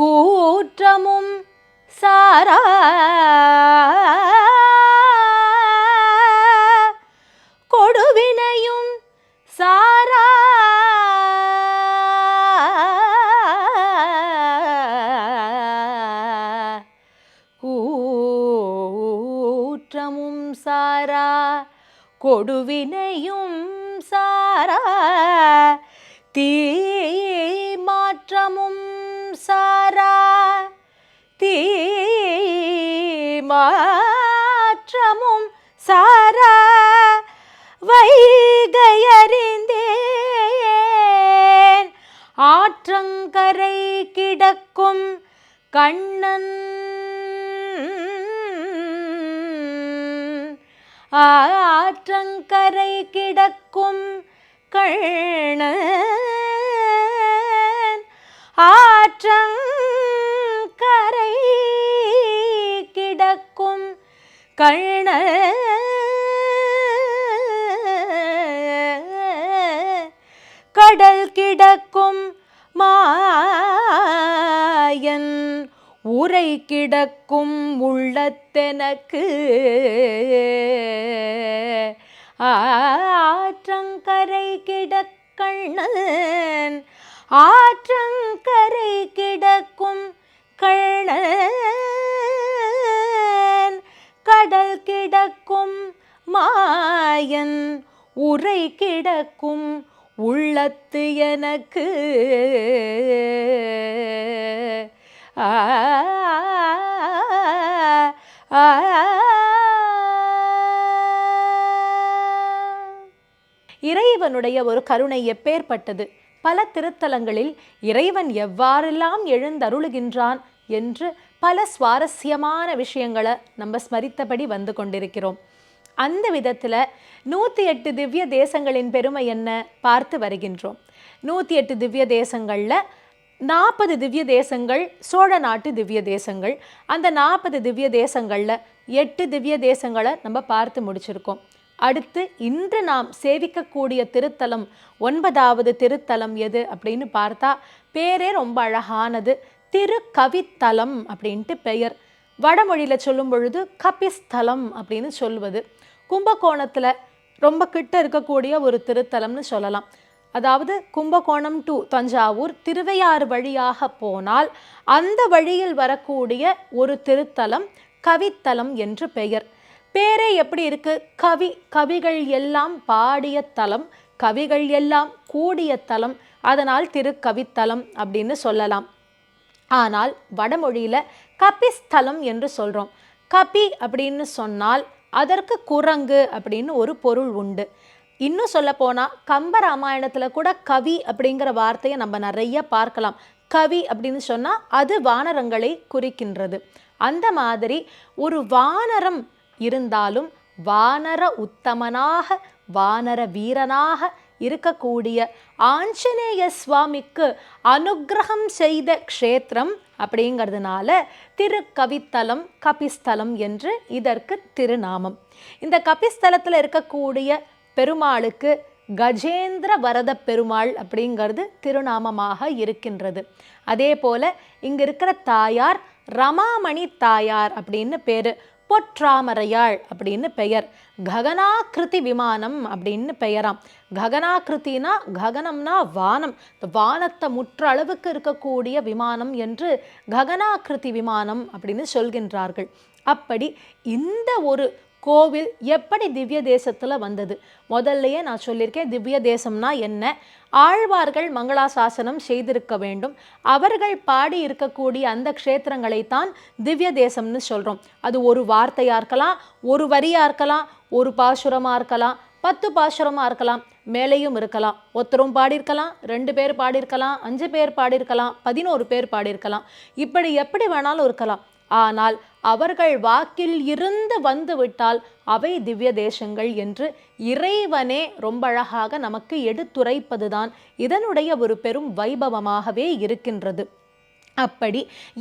கூற்றமும் சாரா. கொடுவினையும் சாரா. கூற்றமும் சாரா கொடுவினையும் சாரா. தீ ஆற்றங்கரை கிடக்கும் கண்ணன். ஆற்றங்கரை கிடக்கும் கண்ணன். ஆற்றங்கரை கிடக்கும் கண்ணன். கடல் கிடக்கும் மாயன் உரை கிடக்கும் உள்ளத்தெனக்கு. ஆற்றங்கரை கிடக்கண்ணன் ஆற்றங்கரை கிடக்கும் கண்ணன் கடல் கிடக்கும் மாயன் உரை கிடக்கும் உள்ளத்து எனக்கு. ஆ ஆ இறைவனுடைய ஒரு கருணை எப்பேற்பட்டது? பல திருத்தலங்களில் இறைவன் எவ்வாறெல்லாம் எழுந்தருளுகின்றான் என்று பல சுவாரஸ்யமான விஷயங்களை நம்ம ஸ்மரித்தபடி வந்து கொண்டிருக்கிறோம். அந்த விதத்தில் நூற்றி எட்டு திவ்ய தேசங்களின் பெருமை என்ன பார்த்து வருகின்றோம். நூற்றி எட்டு திவ்ய தேசங்களில் நாற்பது திவ்ய தேசங்கள் சோழ நாட்டு திவ்ய தேசங்கள். அந்த நாற்பது திவ்ய தேசங்களில் எட்டு திவ்ய தேசங்களை நம்ம பார்த்து முடிச்சிருக்கோம். அடுத்து இன்று நாம் சேவிக்கக்கூடிய திருத்தலம் ஒன்பதாவது திருத்தலம் எது அப்படின்னு பார்த்தா பேரே ரொம்ப அழகானது திருக்கவித்தலம் அப்படின்ட்டு பெயர். வடமொழியில் சொல்லும் பொழுது கபிஸ்தலம் அப்படின்னு சொல்வது. கும்பகோணத்தில் ரொம்ப கிட்ட இருக்கக்கூடிய ஒரு திருத்தலம்னு சொல்லலாம். அதாவது கும்பகோணம் டு தஞ்சாவூர் திருவையாறு வழியாக போனால் அந்த வழியில் வரக்கூடிய ஒரு திருத்தலம் கவித்தலம் என்று பெயர். பேரே எப்படி இருக்கு? கவி கவிகள் எல்லாம் பாடிய தலம் கவிகள் எல்லாம் கூடிய தலம் அதனால் திருக்கவித்தலம் அப்படின்னு சொல்லலாம். ஆனால் வடமொழியில் கபிஸ்தலம் என்று சொல்கிறோம் கபி அப்படின்னு சொன்னால் அதற்கு குரங்கு அப்படின்னு ஒரு பொருள் உண்டு. இன்னும் சொல்ல போனால் கம்ப ராமாயணத்தில் கூட கவி அப்படிங்கிற வார்த்தையை நம்ம நிறைய பார்க்கலாம். கவி அப்படின்னு சொன்னால் அது வானரங்களை குறிக்கின்றது. அந்த மாதிரி ஒரு வானரம் இருந்தாலும் வானர உத்தமனாக வானர வீரனாக இருக்கக்கூடிய ஆஞ்சநேய சுவாமிக்கு அனுக்கிரகம் செய்த க்ஷேத்திரம் அப்படிங்கிறதுனால திருக்கவித்தலம் கபிஸ்தலம் என்று இதற்கு திருநாமம். இந்த கபிஸ்தலத்தில் இருக்கக்கூடிய பெருமாளுக்கு கஜேந்திர வரத பெருமாள் அப்படிங்கிறது திருநாமமாக இருக்கின்றது. அதே போல இங்கே இருக்கிற தாயார் ரமாமணி தாயார் அப்படின்னு பேர். பொற்றாமரையாள் அப்படின்னு பெயர். ககனாக்கிருதி விமானம் அப்படின்னு பெயராம். ககனாக்கிருத்தினா ககனம்னா வானம். இந்த வானத்தை முற்ற அளவுக்கு இருக்கக்கூடிய விமானம் என்று ககனாக்கிருதி விமானம் அப்படின்னு சொல்கின்றார்கள். அப்படி இந்த ஒரு கோவில் எப்படி திவ்ய தேசத்தில் வந்தது? முதல்லையே நான் சொல்லியிருக்கேன் திவ்ய தேசம்னா என்ன? ஆழ்வார்கள் மங்களாசாசனம் செய்திருக்க வேண்டும். அவர்கள் பாடி இருக்கக்கூடிய அந்த க்ஷேத்திரங்களைத்தான் திவ்ய தேசம்னு சொல்கிறோம் அது ஒரு வார்த்தையாக இருக்கலாம் ஒரு வரியாக இருக்கலாம் ஒரு பாசுரமாக இருக்கலாம் பத்து பாசுரமாக இருக்கலாம் மேலேயும் இருக்கலாம். ஒருத்தரும் பாடியிருக்கலாம் ரெண்டு பேர் பாடியிருக்கலாம் அஞ்சு பேர் பாடியிருக்கலாம் பதினோரு பேர் பாடியிருக்கலாம். இப்படி எப்படி வேணாலும் இருக்கலாம். ஆனால் அவர்கள் வாக்கில் இருந்து வந்து விட்டால் அவை திவ்ய தேசங்கள் என்று இறைவனே ரொம்ப அழகாக நமக்கு எடுத்துரைப்பதுதான். இதனுடைய ஒரு பெரும் வைபவமாகவே இருக்கின்றது. அப்படி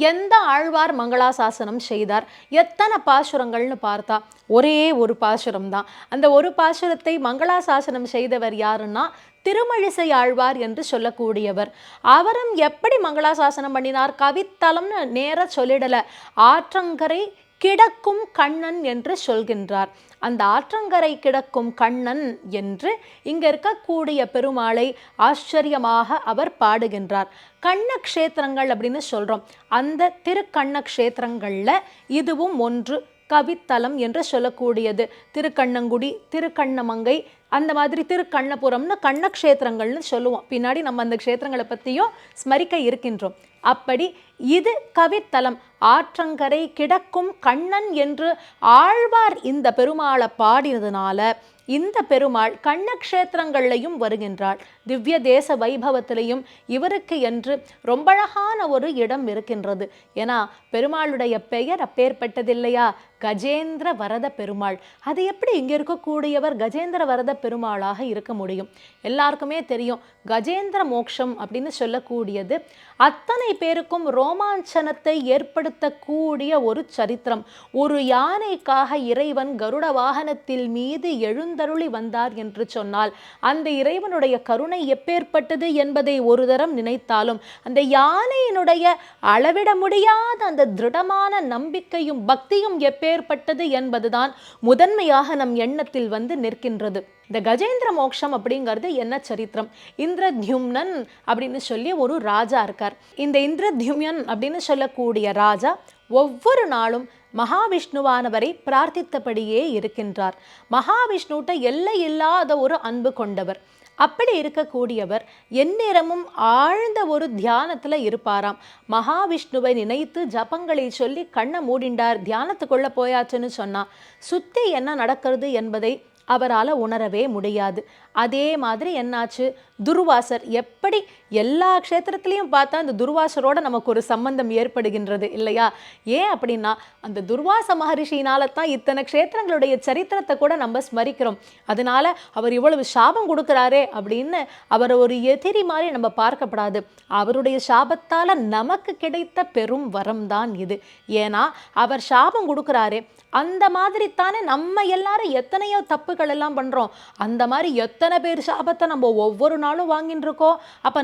எந்த ஆழ்வார் மங்களாசாசனம் செய்தார்? எத்தனை பாசுரங்கள்னு பார்த்தா ஒரே ஒரு பாசுரம் தான் அந்த ஒரு பாசுரத்தை மங்களாசாசனம் செய்தவர் யாருன்னா திருமழிசை ஆழ்வார் என்று சொல்லக்கூடியவர். அவரும் எப்படி மங்களாசாசனம் பண்ணினார்? கவித்தலம்னு நேர சொல்லிடல. ஆற்றங்கரை கிடக்கும் கண்ணன் என்று சொல்கின்றார். அந்த ஆற்றங்கரை கிடக்கும் கண்ணன் என்று இங்க இருக்கக்கூடிய பெருமாளை ஆச்சரியமாக அவர் பாடுகின்றார். கண்ண க்ஷேத்திரங்கள் அப்படின்னு சொல்றோம். அந்த திருக்கண்ண க்ஷேத்திரங்கள்ல இதுவும் ஒன்று கவித்தலம் என்று சொல்லக்கூடியது. திருக்கண்ணங்குடி திருக்கண்ணமங்கை அந்த மாதிரி திருக்கண்ணபுரம்னு கண்ணக்ஷேத்திரங்கள்னு சொல்லுவோம். பின்னாடி நம்ம அந்த க்ஷேத்திரங்களை பற்றியும் ஸ்மரிக்க இருக்கின்றோம். அப்படி இது கவித்தலம். ஆற்றங்கரை கிடக்கும் கண்ணன் என்று ஆழ்வார் இந்த பெருமாளை பாடினதுனால இந்த பெருமாள் கண்ணக்ஷேத்திரங்கள்லையும் வருகின்றாள். திவ்ய தேச வைபவத்திலையும் இவருக்கு என்று ரொம்ப அழகான ஒரு இடம் இருக்கின்றது. ஏன்னா பெருமாளுடைய பெயர் அப்பேற்பட்டதில்லையா? கஜேந்திர வரத பெருமாள். அது எப்படி இங்கே இருக்கக்கூடியவர் கஜேந்திர வரத பெருமாளாக இருக்க முடியும்? எல்லாருக்குமே தெரியும் கஜேந்திர மோக்ஷம் அப்படின்னு சொல்லக்கூடியது அத்தனை பேருக்கும் ரோமாஞ்சனத்தை ஏற்படுத்தக்கூடிய ஒரு சரித்திரம். ஒரு யானைக்காக இறைவன் கருட வாகனத்தில் மீது எழுந்தருளி வந்தார் என்று சொன்னால் அந்த இறைவனுடைய கருணை எப்பேற்பட்டது என்பதை ஒரு தரம் நினைத்தாலும் அந்த யானையினுடைய அளவிட முடியாத அந்த திருடமான நம்பிக்கையும் பக்தியும் எப்பேற்பட்டது என்பதுதான் முதன்மையாக நம் எண்ணத்தில் வந்து நிற்கின்றது. இந்த கஜேந்திர மோக்ஷம் அப்படிங்கிறது என்ன சரித்திரம்? இந்திரத்யும்னன் அப்படின்னு சொல்லி ஒரு ராஜா இருக்கார். இந்த இந்திரத்யும்யன் அப்படின்னு சொல்லக்கூடிய ராஜா ஒவ்வொரு நாளும் மகாவிஷ்ணுவானவரை பிரார்த்தித்தபடியே இருக்கின்றார். மகாவிஷ்ணுட்ட எல்லை இல்லாத ஒரு அன்பு கொண்டவர். அப்படி இருக்கக்கூடியவர் எந்நேரமும் ஆழ்ந்த ஒரு தியானத்துல இருப்பாராம். மகாவிஷ்ணுவை நினைத்து ஜபங்களை சொல்லி கண்ணை மூடிண்டார் தியானத்துக்குள்ளே போயாச்சுன்னு சொன்னா சுத்தி என்ன நடக்கிறது என்பதை அவரால் உணரவே முடியாது. அதே மாதிரி என்னாச்சு? துர்வாசர் எப்படி எல்லா க்ஷேத்திரத்திலையும் பார்த்தா அந்த துர்வாசரோட நமக்கு ஒரு சம்பந்தம் ஏற்படுகின்றது இல்லையா? ஏன் அப்படின்னா அந்த துர்வாச மகரிஷினால தான் இத்தனை க்ஷேத்திரங்களுடைய சரித்திரத்தை கூட நம்ம ஸ்மரிக்கிறோம். அதனால அவர் இவ்வளவு சாபம் கொடுக்குறாரே அப்படின்னு அவரை ஒரு எதிரி மாதிரி நம்ம பார்க்கப்படாது. அவருடைய சாபத்தால் நமக்கு கிடைத்த பெரும் வரம் தான் இது. ஏன்னா அவர் சாபம் கொடுக்குறாரே அந்த மாதிரி தானே நம்ம எல்லாரும் எத்தனையோ தப்புகள் எல்லாம் பண்ணுறோம் அந்த மாதிரி எத் எத்தனை பேர் சாபத்தை நம்ம ஒவ்வொரு நாளும் வாங்கிட்டு இருக்கோம்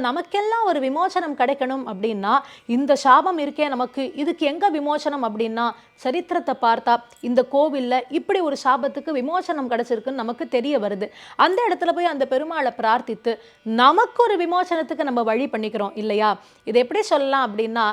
நமக்கெல்லாம் ஒரு விமோசனம் கிடைக்கணும் அப்படின்னா இந்த சாபம் இருக்கே நமக்கு இதுக்கு எங்கே விமோசனம் அப்படின்னா சரித்திரத்தை பார்த்தா இந்த கோவில்ல இப்படி ஒரு சாபத்துக்கு விமோசனம் கிடச்சிருக்குன்னு நமக்கு தெரிய வருது. அந்த இடத்துல போய் அந்த பெருமாளை பிரார்த்தித்து நமக்கு ஒரு விமோசனத்துக்கு நம்ம வழி பண்ணிக்கிறோம் இல்லையா? இது எப்படி சொல்லலாம் அப்படின்னா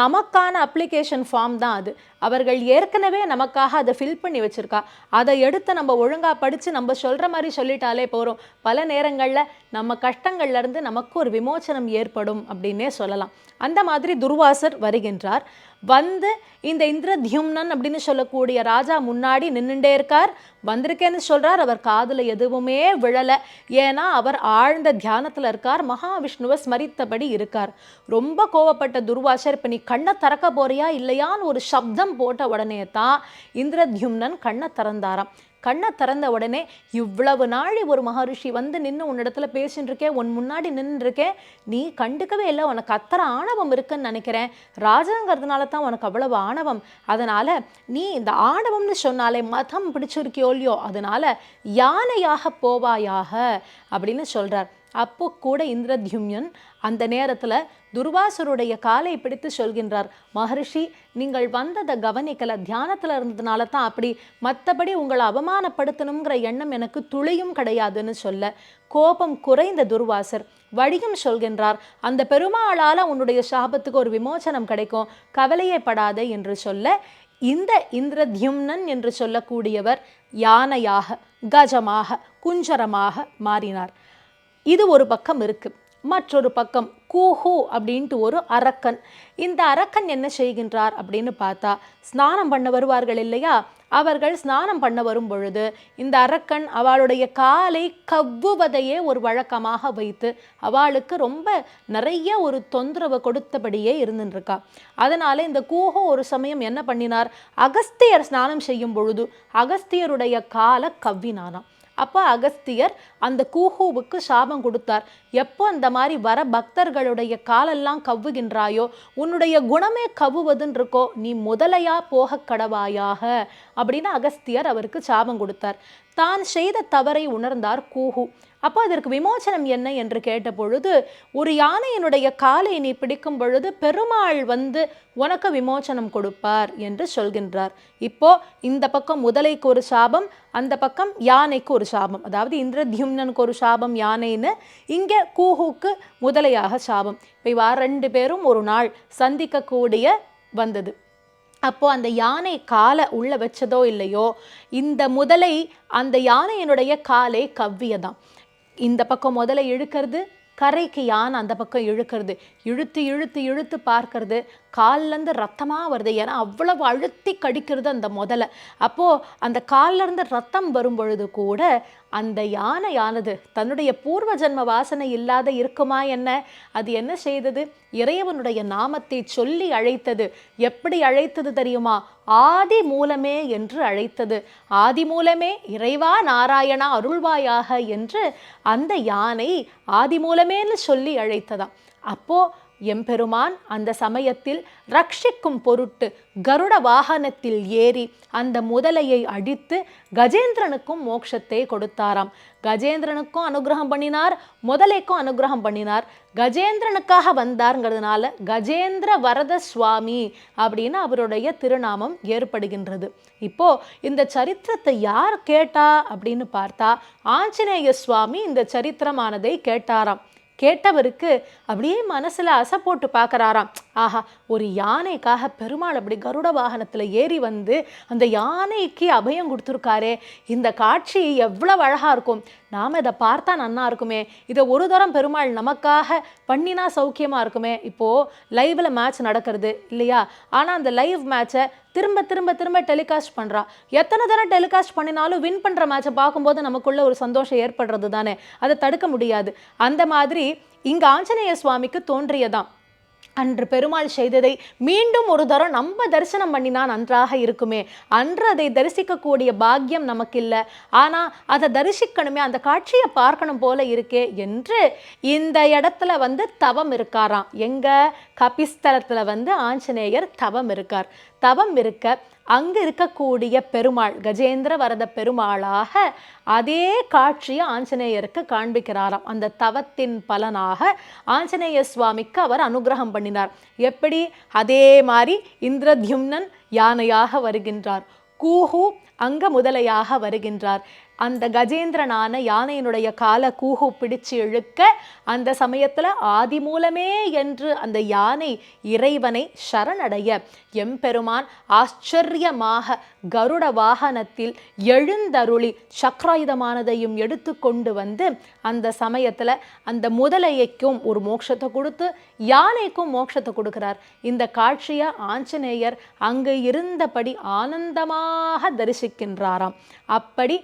நமக்கான அப்ளிகேஷன் ஃபார்ம் தான் அது. அவர்கள் ஏற்கனவே நமக்காக அதை ஃபில் பண்ணி வச்சிருக்கா. அதை எடுத்து நம்ம ஒழுங்கா படிச்சு நம்ம சொல்ற மாதிரி சொல்லிட்டாலே போறோம். பல நேரங்கள்ல நம்ம கஷ்டங்கள்ல இருந்து நமக்கு ஒரு விமோச்சனம் ஏற்படும் அப்படின்னே சொல்லலாம். அந்த மாதிரி துர்வாசர் வருகின்றார். வந்து இந்த இந்திரத்யும்னன் அப்படின்னு சொல்லக்கூடிய ராஜா முன்னாடி நின்றுண்டே இருக்கார். வந்திருக்கேன்னு சொல்கிறார் அவர் காதில் எதுவுமே விழலை. ஏன்னா அவர் ஆழ்ந்த தியானத்தில் இருக்கார். மகாவிஷ்ணுவை ஸ்மரித்தபடி இருக்கார். ரொம்ப கோவப்பட்ட துர்வாசர் இப்போ நீ கண்ணை திறக்க போறியா? இல்லையான்னு ஒரு சப்தம் போட்ட உடனே தான் இந்திரத்யும்னன் கண்ணை திறந்தாராம். கண்ணை திறந்த உடனே இவ்வளவு நாழி ஒரு மகரிஷி வந்து நின்று உன்னிடத்துல பேசின்னு இருக்கேன் உன் முன்னாடி நின்றுருக்கேன் நீ கண்டுக்கவே இல்லை உனக்கு அத்தனை ஆணவம் இருக்குன்னு நினைக்கிறேன். ராஜாங்கிறதுனால தான் உனக்கு அவ்வளவு ஆணவம். அதனால் நீ இந்த ஆணவம்னு சொன்னாலே மதம் பிடிச்சிருக்கியோ இல்லையோ அதனால யானையாக போவாயாக அப்படின்னு சொல்கிறார் அப்போ கூட இந்திரத்யும்யன் அந்த நேரத்தில் துர்வாசருடைய காலை பிடித்து சொல்கின்றார் மகரிஷி நீங்கள் வந்ததை கவனிக்கல. தியானத்தில் இருந்ததுனால தான் அப்படி மற்றபடி உங்களை அவமானப்படுத்தணுங்கிற எண்ணம் எனக்கு துளியும் கிடையாதுன்னு சொல்ல கோபம் குறைந்த துர்வாசர் வழியும் சொல்கின்றார் அந்த பெருமாளால் உன்னுடைய சாபத்துக்கு ஒரு விமோசனம் கிடைக்கும். கவலையே படாதே என்று சொல்ல இந்த இந்திரத்யும்னன் என்று சொல்லக்கூடியவர் யானையாக கஜமாக குஞ்சரமாக மாறினார். இது ஒரு பக்கம் இருக்குது மற்றொரு பக்கம் கூஹு அப்படின்ட்டு ஒரு அரக்கன். இந்த அரக்கன் என்ன செய்கின்றார் அப்படின்னு பார்த்தா ஸ்நானம் பண்ண வருவார்கள் இல்லையா? அவர்கள் ஸ்நானம் பண்ண வரும் பொழுது இந்த அரக்கன் அவளுடைய காலை கவ்வுவதையே ஒரு வழக்கமாக வைத்து அவளுக்கு ரொம்ப நிறைய ஒரு தொந்தரவு கொடுத்தபடியே இருந்துருக்கா அதனால இந்த கூஹோ ஒரு சமயம் என்ன பண்ணினார்? அகஸ்தியர் ஸ்நானம் செய்யும் பொழுது அகஸ்தியருடைய காலை கவ்வினானாம். அப்போ அகஸ்தியர் அந்த கூஹுவுக்கு சாபம் கொடுத்தார். எப்போ அந்த மாதிரி வர பக்தர்களுடைய காலெல்லாம் கவ்வுகின்றாயோ உன்னுடைய குணமே கவ்வுவதுன்னு இருக்கோ நீ முதலையா போக கடவாயாக அப்படின்னு அகஸ்தியர் அவருக்கு சாபம் கொடுத்தார். தான் செய்த தவறை உணர்ந்தார் கூஹு. அப்போ அதற்கு விமோசனம் என்ன என்று கேட்ட பொழுது ஒரு யானையினுடைய காலை நீ பிடிக்கும் பொழுது பெருமாள் வந்து உனக்கு விமோசனம் கொடுப்பார் என்று சொல்கின்றார். இப்போ இந்த பக்கம் முதலைக்கு ஒரு சாபம் அந்த பக்கம் யானைக்கு ஒரு சாபம். அதாவது இந்திரத்யும்னனுக்கு ஒரு சாபம் யானைன்னு இங்கே கூஹுக்கு முதலையாக சாபம். இப்போ இவா ரெண்டு பேரும் ஒரு நாள் சந்திக்கக்கூடிய வந்தது. அப்போது அந்த யானை காலை உள்ள வச்சதோ இல்லையோ இந்த முதலை அந்த யானையினுடைய காலை கவ்வியதான் இந்த பக்கம் முதல்ல இழுக்கிறது கரைக்கு யானை அந்த பக்கம் இழுக்கிறது. இழுத்து இழுத்து இழுத்து பார்க்கறது. கால்லேருந்து ரத்தமாக வருது. ஏன்னா அவ்வளவு அழுத்தி கடிக்கிறது அந்த முதல்ல அப்போது அந்த கால்லேருந்து ரத்தம் வரும் பொழுது கூட அந்த யானையானது தன்னுடைய பூர்வ ஜென்ம வாசனை இல்லாத இருக்குமா என்ன? அது என்ன செய்தது? இறைவனுடைய நாமத்தை சொல்லி அழைத்தது. எப்படி அழைத்தது தெரியுமா? ஆதி மூலமே என்று அழைத்தது. ஆதி மூலமே இறைவா நாராயணா அருள்வாயாக என்று அந்த யானை ஆதி மூலமேன்னு சொல்லி அழைத்ததாம். அப்போ எம்பெருமான் அந்த சமயத்தில் ரட்சிக்கும் பொருட்டு கருட வாகனத்தில் ஏறி அந்த முதலையை அடித்து கஜேந்திரனுக்கும் மோட்சத்தை கொடுத்தாராம். கஜேந்திரனுக்கும் அனுகிரகம் பண்ணினார் முதலைக்கும் அனுகிரகம் பண்ணினார். கஜேந்திரனுக்காக வந்தாருங்கிறதுனால கஜேந்திர வரத சுவாமி அப்படின்னு அவருடைய திருநாமம் ஏற்படுகின்றது. இப்போ இந்த சரித்திரத்தை யார் கேட்டா அப்படின்னு பார்த்தா ஆஞ்சநேய சுவாமி இந்த சரித்திரமானதை கேட்டாராம். கேட்டவருக்கு அப்படியே மனசுல அசை போட்டு பார்க்குறாராம். ஆஹா ஒரு யானைக்காக பெருமாள் அப்படி கருட வாகனத்தில் ஏறி வந்து அந்த யானைக்கு அபயம் கொடுத்துருக்காரே இந்த காட்சி எவ்வளவு அழகாக இருக்கும். நாம் இதை பார்த்தா நன்னா இருக்குமே. இதை ஒரு தரம் பெருமாள் நமக்காக பண்ணினா சௌக்கியமாக இருக்குமே. இப்போது லைவில் மேட்ச் நடக்கிறது இல்லையா? ஆனால் அந்த லைவ் மேட்சை திரும்ப திரும்ப திரும்ப டெலிகாஸ்ட் பண்ணுறா எத்தனை தடவை டெலிகாஸ்ட் பண்ணினாலும் வின் பண்ணுற மேட்சை பார்க்கும்போது நமக்குள்ள ஒரு சந்தோஷம் ஏற்படுறது தானே அதை தடுக்க முடியாது. அந்த மாதிரி இங்கே ஆஞ்சநேய சுவாமிக்கு தோன்றியதான் அன்று பெருமாள் செய்ததை மீண்டும் ஒரு தரம் நம்ம தரிசனம் பண்ணினா நன்றாக இருக்குமே. அன்று அதை தரிசிக்கக்கூடிய பாக்கியம் நமக்கு இல்லை ஆனா அதை தரிசிக்கணுமே அந்த காட்சியை பார்க்கணும் போல இருக்கே என்று இந்த இடத்துல வந்து தவம் இருக்காராம். எங்க? கபிஸ்தலத்தில் வந்து ஆஞ்சநேயர் தவம் இருக்கார். தவம் இருக்க அங்கு இருக்கக்கூடிய பெருமாள் கஜேந்திர வரத பெருமாளாக அதே காட்சியை ஆஞ்சநேயருக்கு காண்பிக்கிறாராம். அந்த தவத்தின் பலனாக ஆஞ்சநேய சுவாமிக்கு அவர் அனுகிரகம் பண்ணினார். எப்படி? அதே மாதிரி இந்திரத்யும்னன் யானையாக வருகின்றார். கூஹு அங்க முதலையாக வருகின்றார். அந்த கஜேந்திரனான யானையினுடைய கால கூகு பிடிச்சு இழுக்க அந்த சமயத்தில் ஆதி மூலமே என்று அந்த யானை இறைவனை சரணடைய. எம்பெருமான் ஆச்சரியமாக கருட வாகனத்தில் எழுந்தருளி சக்ராயுதமானதையும் எடுத்து கொண்டு வந்து அந்த சமயத்தில் அந்த முதலையைக்கும் ஒரு மோட்சத்தை கொடுத்து யானைக்கும் மோட்சத்தை கொடுக்கிறார். இந்த காட்சியை ஆஞ்சநேயர் அங்கு இருந்தபடி ஆனந்தமாக தரிசிக்கின்றாராம். அப்படி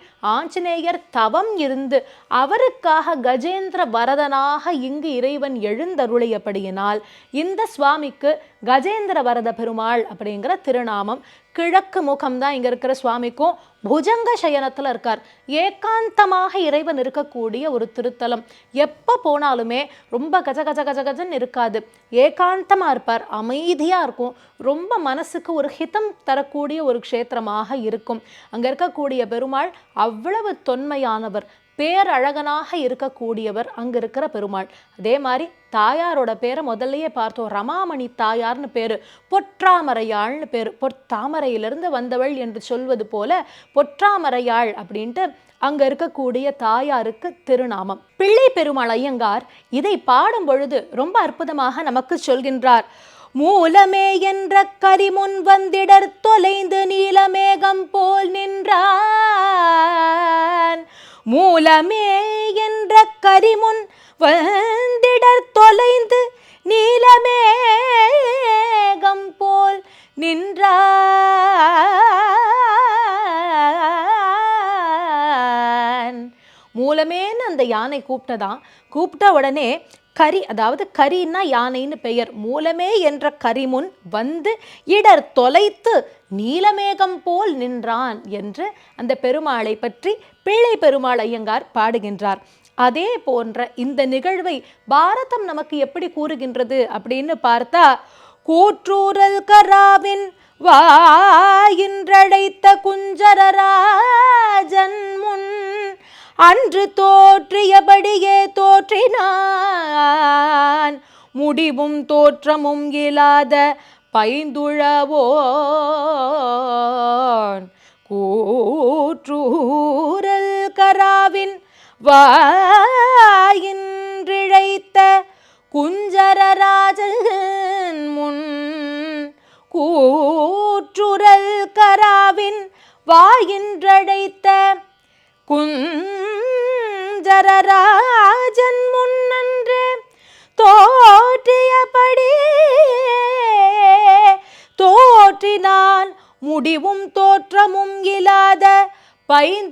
ஆஞ்சநேயர் தவம் இருந்து அவருக்காக கஜேந்திர வரதனாக இங்கு இறைவன் எழுந்தருளியபடியினால் இந்த சுவாமிக்கு கஜேந்திர வரத பெருமாள் அப்படிங்கிற திருநாமம். கிழக்கு முகம்தான் இங்கே இருக்கிற சுவாமிக்கும். புஜங்க சயனத்தில் இருக்கார். ஏகாந்தமாக இறைவன் இருக்கக்கூடிய ஒரு திருத்தலம். எப்போ போனாலுமே ரொம்ப கஜ கஜ கஜ கஜன்னு இருக்காது. ஏகாந்தமாக இருப்பார். அமைதியாக இருக்கும். ரொம்ப மனசுக்கு ஒரு ஹிதம் தரக்கூடிய ஒரு க்ஷேத்திரமாக இருக்கும். அங்கே இருக்கக்கூடிய பெருமாள் அவ்வளவு தொன்மையானவர். பேரழகனாக இருக்கக்கூடியவர் அங்கே இருக்கிற பெருமாள். அதே மாதிரி தாயாரோட பேரை முதல்லயே பார்த்தோம். ரமாமணி தாயார்னு பேர். பொற்றாமரையாள்னு பேர். பொற்தாமரையிலிருந்து வந்தவள் என்று சொல்வது போல பொற்றாமரையாள் அப்படின்ட்டு அங்க இருக்கக்கூடிய தாயாருக்கு திருநாமம். பிள்ளை பெருமாள் ஐயங்கார் இதை பாடும் பொழுது ரொம்ப அற்புதமாக நமக்கு சொல்கின்றார். மூலமே என்ற கரிமுன் வந்திடர் தொலைந்து நீலமேகம் போல் நின்றான். மூலமே என்ற கரிமுன் வந்திடர் தொலைந்து நீலமேகம் போல் நின்றான். மூலமேன்னு அந்த யானை கூப்பிட்டதான் கூப்பிட்ட உடனே கரி அதாவது கரின்னா யானைன்னு பெயர். மூலமே என்ற கரிமுன் வந்து இடர் தொலைத்து நீலமேகம் போல் நின்றான் என்று அந்த பெருமாளை பற்றி பிள்ளை பெருமாள் ஐயங்கார் பாடுகின்றார். அதே போன்ற இந்த நிகழ்வை பாரதம் நமக்கு எப்படி கூறுகின்றது அப்படின்னு பார்த்தா கூற்றூரல் கராவின் வாயின்றழைத்த குஞ்சரராஜன் முன் அன்று தோற்றியபடியே தோற்றினான். முடிவும் தோற்றமும் இல்லாத பைந்துழவோன். கூற்றூரல் கராவின் வாயின்றிழைத்த குஞ்சரராஜன் முன் கூற்றுரல் கராவின் வாயின்றழைத்த குஞ்சரராஜன் முன்னன்று தோற்றியபடி தோற்றினான் முடிவும் தோற்றமும் இல்லாத பைந்துழவோன்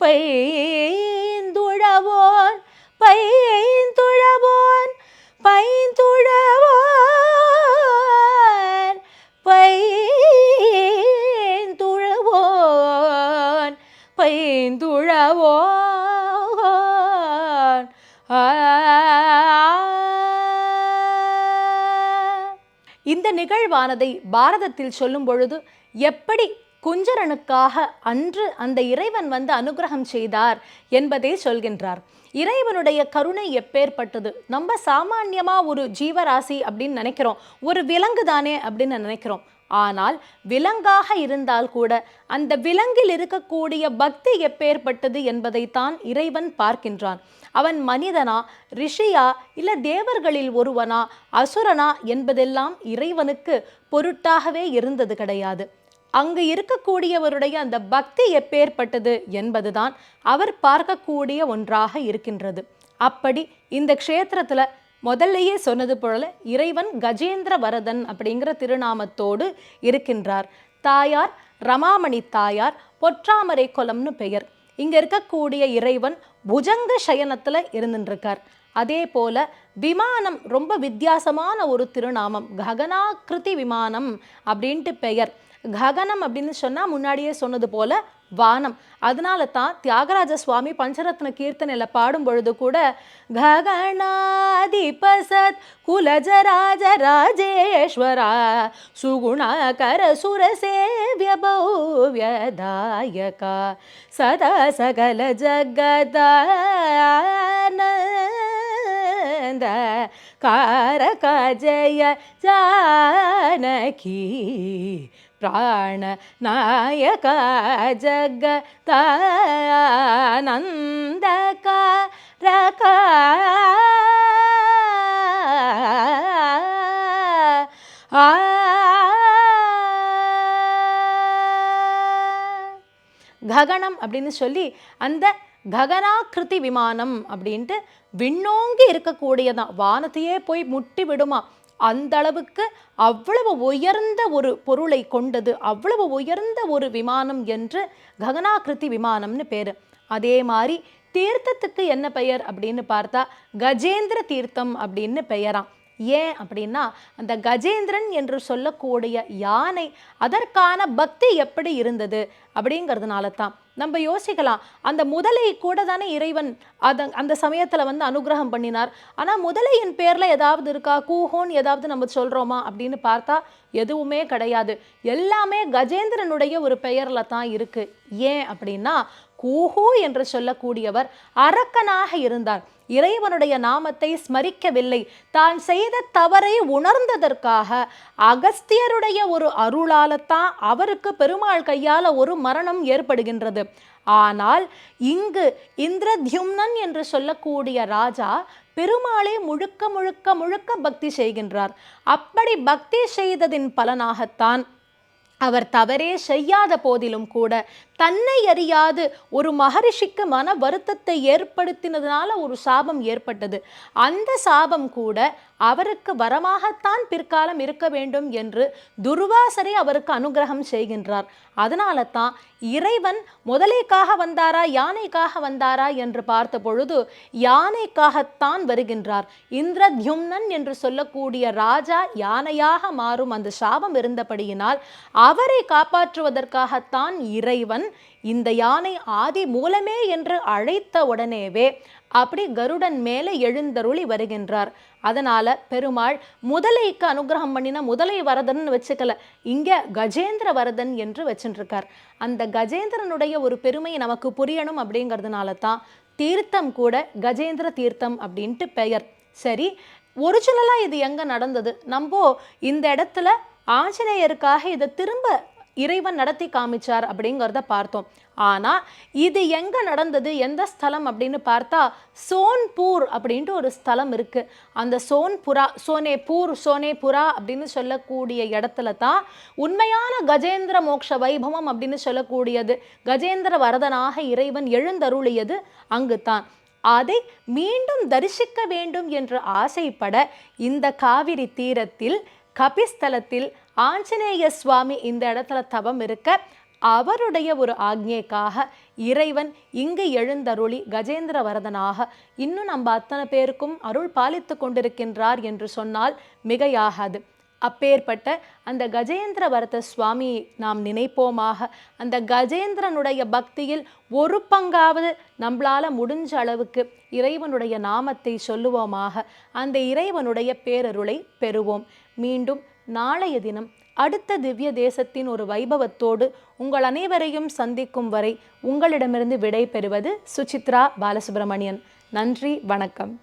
பைந்துழவோன் பைந்துழவோன் பைந்துழவோன் பைந்துழவோன் பைந்துழவோன். இந்த நிகழ்வானதை பாரதத்தில் சொல்லும் பொழுது எப்படி குஞ்சரனுக்காக அன்று அந்த இறைவன் வந்து அனுகிரகம் செய்தார் என்பதை சொல்கின்றார். இறைவனுடைய கருணை எப்பேற்பட்டது? நம்ம சாமானியமாக ஒரு ஜீவராசி அப்படின்னு நினைக்கிறோம். ஒரு விலங்கு தானே அப்படின்னு நினைக்கிறோம். ஆனால் விலங்காக இருந்தால் கூட அந்த விலங்கில் இருக்கக்கூடிய பக்தி எப்பேற்பட்டது என்பதைத்தான் இறைவன் பார்க்கின்றான். அவன் மனிதனா ரிஷியா இல்ல தேவர்களில் ஒருவனா அசுரனா என்பதெல்லாம் இறைவனுக்கு பொருட்டாகவே இருந்தது கிடையாது. அங்கு இருக்கக்கூடியவருடைய அந்த பக்தி எப்பேற்பட்டது என்பதுதான் அவர் பார்க்கக்கூடிய ஒன்றாக இருக்கின்றது. அப்படி இந்த க்ஷேத்திரத்தில் முதல்லையே சொன்னது போல இறைவன் கஜேந்திர வரதன் அப்படிங்கிற திருநாமத்தோடு இருக்கின்றார். தாயார் ரமாமணி தாயார் பொற்றாமரை குலம்னு பெயர். இங்கே இருக்கக்கூடிய இறைவன் புஜங்க சயனத்தில் இருந்துருக்கார் அதே போல விமானம் ரொம்ப வித்தியாசமான ஒரு திருநாமம் ககனாக்கிருதி விமானம் அப்படின்ட்டு பெயர். ககனம் அப்படின்னு சொன்னா முன்னாடியே சொன்னது போல வானம். அதனால தான் தியாகராஜ சுவாமி பஞ்சரத்ன கீர்த்தனையில் பாடும் பொழுது கூட ககனாதிபசத் குலஜராஜ ராஜேஸ்வரா சுகுணாகர சுரசேவிய பௌவியதாயகா சதா சகல ஜகதானந்த காரக ஜய ஜானகி प्राणनायक जगदानन्दकारक आ ககனம் அப்படின்னு சொல்லி அந்த ககனாக்கிருதி விமானம் அப்படின்ட்டு விண்ணோங்கி இருக்கக்கூடியதான் வானத்தையே போய் முட்டி விடுமா. அந்த அளவுக்கு அவ்வளவு உயர்ந்த ஒரு பொருளை கொண்டது அவ்வளவு உயர்ந்த ஒரு விமானம் என்று ககனாகிருதி விமானம்னு பேர். அதே மாதிரி தீர்த்தத்துக்கு என்ன பெயர் அப்படின்னு பார்த்தா கஜேந்திர தீர்த்தம் அப்படின்னு பெயராம். ஏன் அப்படின்னா அந்த கஜேந்திரன் என்று சொல்லக்கூடிய யானை அதற்கான பக்தி எப்படி இருந்தது அப்படிங்கிறதுனால தான் நம்ம யோசிக்கலாம். அந்த முதலை கூட தானே இறைவன் அத அந்த சமயத்தில் வந்து அனுகிரகம் பண்ணினார். ஆனால் முதலையின் பேரில் ஏதாவது இருக்கா? கூஹோன் ஏதாவது நம்ம சொல்கிறோமா அப்படின்னு பார்த்தா எதுவுமே கிடையாது. எல்லாமே கஜேந்திரனுடைய ஒரு பெயரில் தான் இருக்கு. ஏன் அப்படின்னா கூஹு என்று சொல்லக்கூடியவர் அரக்கனாக இருந்தார். இறைவனுடைய நாமத்தை ஸ்மரிக்கவில்லை. தான் செய்த தவறை உணர்ந்ததற்காக அகஸ்தியருடைய ஒரு அருளாலத்தான் அவருக்கு பெருமாள் கையால் ஒரு மரணம் ஏற்படுகின்றது. ஆனால் இங்கு இந்திரத்யும்னன் என்று சொல்லக்கூடிய ராஜா பெருமாளை முழுக்க முழுக்க முழுக்க பக்தி செய்கின்றார். அப்படி பக்தி செய்ததின் பலனாகத்தான் அவர் தவறே செய்யாத போதிலும் கூட தன்னை அறியாது ஒரு மகரிஷிக்கு மன வருத்தத்தை ஏற்படுத்தினதுனால ஒரு சாபம் ஏற்பட்டது. அந்த சாபம் கூட அவருக்கு வரமாகத்தான் பிற்காலம் இருக்க வேண்டும் என்று துர்வாசரை அவருக்கு அனுகிரகம் செய்கின்றார். அதனால தான் இறைவன் முதலைக்காக வந்தாரா யானைக்காக வந்தாரா என்று பார்த்த பொழுது யானைக்காகத்தான் வருகின்றார். இந்திரத்யும்னன் என்று சொல்லக்கூடிய ராஜா யானையாக மாறும் அந்த சாபம் இருந்தபடியினால் அவரை காப்பாற்றுவதற்காகத்தான் இறைவன் இந்த யானை ஆதி மூலமே என்று அழைத்த உடனேவே அப்படி கருடன் மேலே எழுந்தருளி வருகின்றார். அதனால பெருமாள் முதலைக்கு அனுகிரகம் பண்ணின முதலை வரதன் வச்சுக்கல இங்க கஜேந்திர வரதன் என்று வச்சுருக்கார் அந்த கஜேந்திரனுடைய ஒரு பெருமையை நமக்கு புரியணும் அப்படிங்கிறதுனால தான் தீர்த்தம் கூட கஜேந்திர தீர்த்தம் அப்படின்ட்டு பெயர். சரி ஒரிஜினலாக இது எங்கே நடந்தது? நம்ம இந்த இடத்துல ஆஞ்சநேயருக்காக இதை திரும்ப இறைவன் நடத்தி காமிச்சார் அப்படிங்கிறத பார்த்தோம். ஆனால் இது எங்கே நடந்தது? எந்த ஸ்தலம் அப்படின்னு பார்த்தா சோன்பூர் அப்படின்ட்டு ஒரு ஸ்தலம் இருக்குது அந்த சோன்புரா சோனேபூர் சோனேபுரா அப்படின்னு சொல்லக்கூடிய இடத்துல தான் உண்மையான கஜேந்திர மோக்ஷ வைபவம் அப்படின்னு சொல்லக்கூடியது. கஜேந்திர வரதனாக இறைவன் எழுந்தருளியது அங்கு தான் அதை மீண்டும் தரிசிக்க வேண்டும் என்று ஆசைப்பட இந்த காவிரி தீரத்தில் கபிஸ்தலத்தில் ஆஞ்சநேய சுவாமி இந்த இடத்துல தவம் இருக்க அவருடைய ஒரு ஆக்ஞைக்காக இறைவன் இங்கு எழுந்தருளி கஜேந்திர வரதனாக இன்னும் நம்ம அத்தனை பேருக்கும் அருள் பாலித்து கொண்டிருக்கின்றார் என்று சொன்னால் மிகையாகாது. அப்பேற்பட்ட அந்த கஜேந்திர வரத சுவாமி நாம் நினைப்போமாக. அந்த கஜேந்திரனுடைய பக்தியில் ஒரு பங்காவது நம்மளால முடிஞ்ச அளவுக்கு இறைவனுடைய நாமத்தை சொல்லுவோமாக. அந்த இறைவனுடைய பேரருளை பெறுவோம். மீண்டும் நாளைய தினம் அடுத்த திவ்ய தேசத்தின் ஒரு வைபவத்தோடு உங்கள் அனைவரையும் சந்திக்கும் வரை உங்களிடமிருந்து விடை பெறுவது சுசித்ரா பாலசுப்ரமணியன். நன்றி வணக்கம்.